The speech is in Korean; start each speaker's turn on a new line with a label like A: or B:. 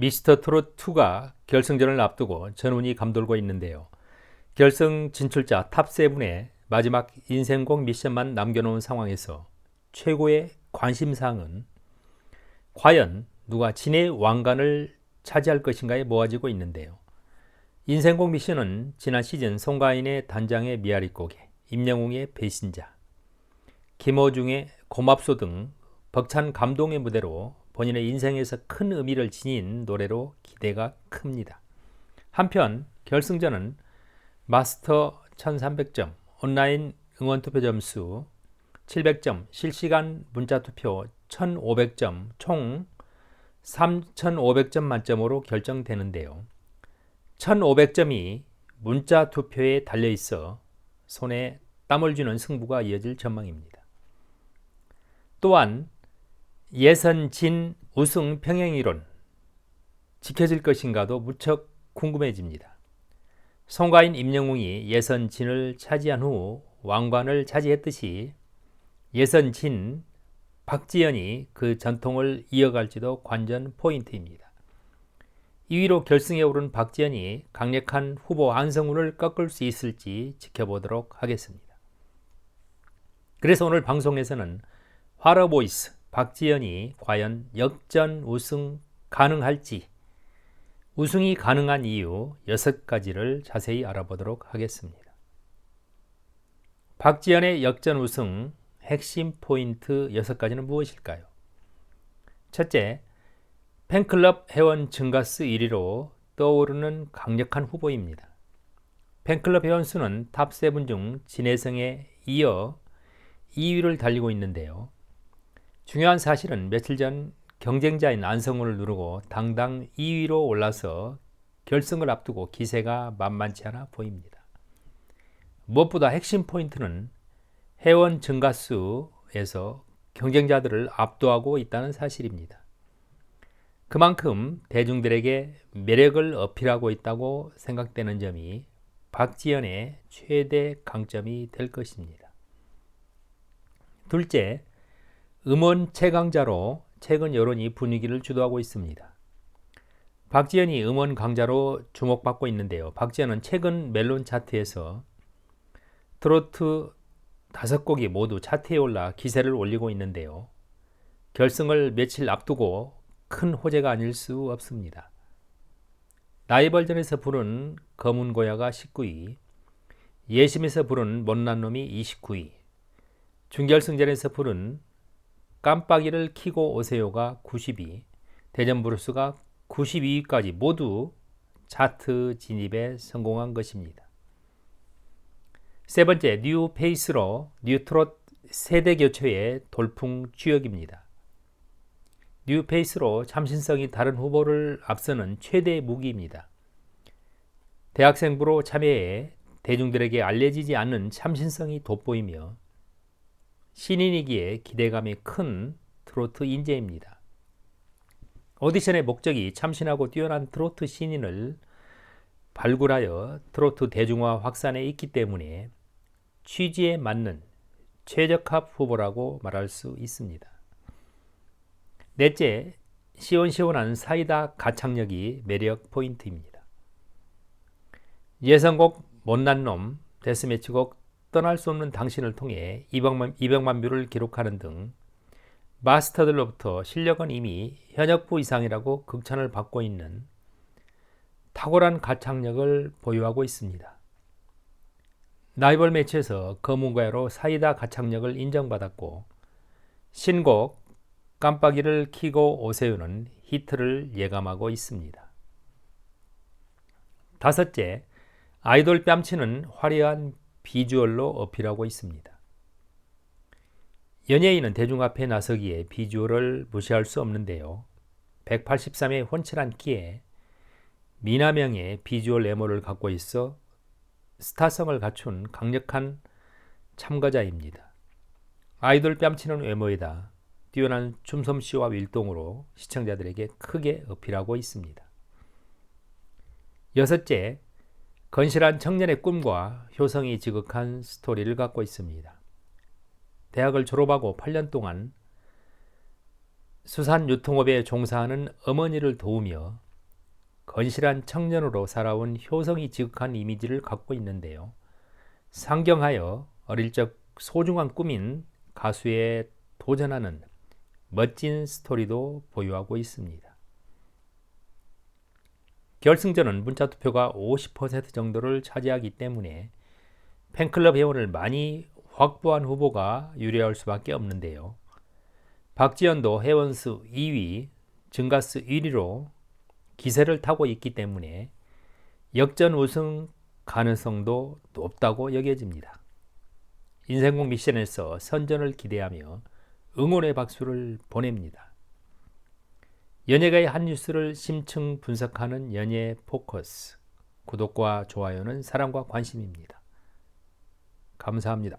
A: 미스터 트롯 2가 결승전을 앞두고 전운이 감돌고 있는데요. 결승 진출자 탑7의 마지막 인생곡 미션만 남겨놓은 상황에서 최고의 관심사항은 과연 누가 진의 왕관을 차지할 것인가에 모아지고 있는데요. 인생곡 미션은 지난 시즌 송가인의 단장의 미아리곡에 임영웅의 배신자, 김호중의 고맙소 등 벅찬 감동의 무대로 본인의 인생에서 큰 의미를 지닌 노래로 기대가 큽니다. 한편 결승전은 마스터 1300점, 온라인 응원 투표 점수 700점, 실시간 문자 투표 1500점, 총 3500점 만점으로 결정되는데요. 1500점이 문자 투표에 달려 있어 손에 땀을 주는 승부가 이어질 전망입니다. 또한 예선 진 우승 평행이론 지켜질 것인가도 무척 궁금해집니다. 송가인 임영웅이 예선 진을 차지한 후 왕관을 차지했듯이 예선 진 박지연이 그 전통을 이어갈지도 관전 포인트입니다. 2위로 결승에 오른 박지연이 강력한 후보 안성훈을 꺾을 수 있을지 지켜보도록 하겠습니다. 그래서 오늘 방송에서는 화러보이스 박지연이 과연 역전 우승 가능할지 우승이 가능한 이유 6가지를 자세히 알아보도록 하겠습니다. 박지연의 역전 우승 핵심 포인트 6가지는 무엇일까요? 첫째, 팬클럽 회원 증가수 1위로 떠오르는 강력한 후보입니다. 팬클럽 회원 수는 탑7 중 진해성에 이어 2위를 달리고 있는데요. 중요한 사실은 며칠 전 경쟁자인 안성훈을 누르고 당당 2위로 올라서 결승을 앞두고 기세가 만만치 않아 보입니다. 무엇보다 핵심 포인트는 회원 증가수에서 경쟁자들을 압도하고 있다는 사실입니다. 그만큼 대중들에게 매력을 어필하고 있다고 생각되는 점이 박지연의 최대 강점이 될 것입니다. 둘째, 음원 최강자로 최근 여론이 분위기를 주도하고 있습니다. 박지현이 음원 강자로 주목받고 있는데요. 박지현은 최근 멜론 차트에서 트로트 다섯 곡이 모두 차트에 올라 기세를 올리고 있는데요. 결승을 며칠 앞두고 큰 호재가 아닐 수 없습니다. 라이벌전에서 부른 검은 고야가 19위, 예심에서 부른 못난 놈이 29위, 준결승전에서 부른 깜빡이를 키고 오세요가 92, 대전 브루스가 92위까지 모두 차트 진입에 성공한 것입니다. 세 번째, 뉴 페이스로 뉴트롯 세대 교체의 돌풍 주역입니다. 뉴 페이스로 참신성이 다른 후보를 앞서는 최대 무기입니다. 대학생부로 참여해 대중들에게 알려지지 않는 참신성이 돋보이며 신인이기에 기대감이 큰 트로트 인재입니다. 오디션의 목적이 참신하고 뛰어난 트로트 신인을 발굴하여 트로트 대중화 확산에 있기 때문에 취지에 맞는 최적합 후보라고 말할 수 있습니다. 넷째, 시원시원한 사이다 가창력이 매력 포인트입니다. 예선곡 못난 놈, 데스매치곡 떠날 수 없는 당신을 통해 200만, 200만 뷰를 기록하는 등 마스터들로부터 실력은 이미 현역부 이상이라고 극찬을 받고 있는 탁월한 가창력을 보유하고 있습니다. 라이벌 매치에서 검은과야로 사이다 가창력을 인정받았고 신곡 깜빡이를 키고 오세요는 히트를 예감하고 있습니다. 다섯째, 아이돌 뺨치는 화려한 비주얼로 어필하고 있습니다. 연예인은 대중 앞에 나서기에 비주얼을 무시할 수 없는데요. 183의 훤칠한 키에 미남형의 비주얼 외모를 갖고 있어 스타성을 갖춘 강력한 참가자입니다. 아이돌 뺨치는 외모에다 뛰어난 춤솜씨와 윌동으로 시청자들에게 크게 어필하고 있습니다. 여섯째, 건실한 청년의 꿈과 효성이 지극한 스토리를 갖고 있습니다. 대학을 졸업하고 8년 동안 수산 유통업에 종사하는 어머니를 도우며 건실한 청년으로 살아온 효성이 지극한 이미지를 갖고 있는데요. 상경하여 어릴 적 소중한 꿈인 가수에 도전하는 멋진 스토리도 보유하고 있습니다. 결승전은 문자 투표가 50% 정도를 차지하기 때문에 팬클럽 회원을 많이 확보한 후보가 유리할 수밖에 없는데요. 박지현도 회원수 2위, 증가수 1위로 기세를 타고 있기 때문에 역전 우승 가능성도 높다고 여겨집니다. 인생공 미션에서 선전을 기대하며 응원의 박수를 보냅니다. 연예가의 한 뉴스를 심층 분석하는 연예 포커스. 구독과 좋아요는 사랑과 관심입니다. 감사합니다.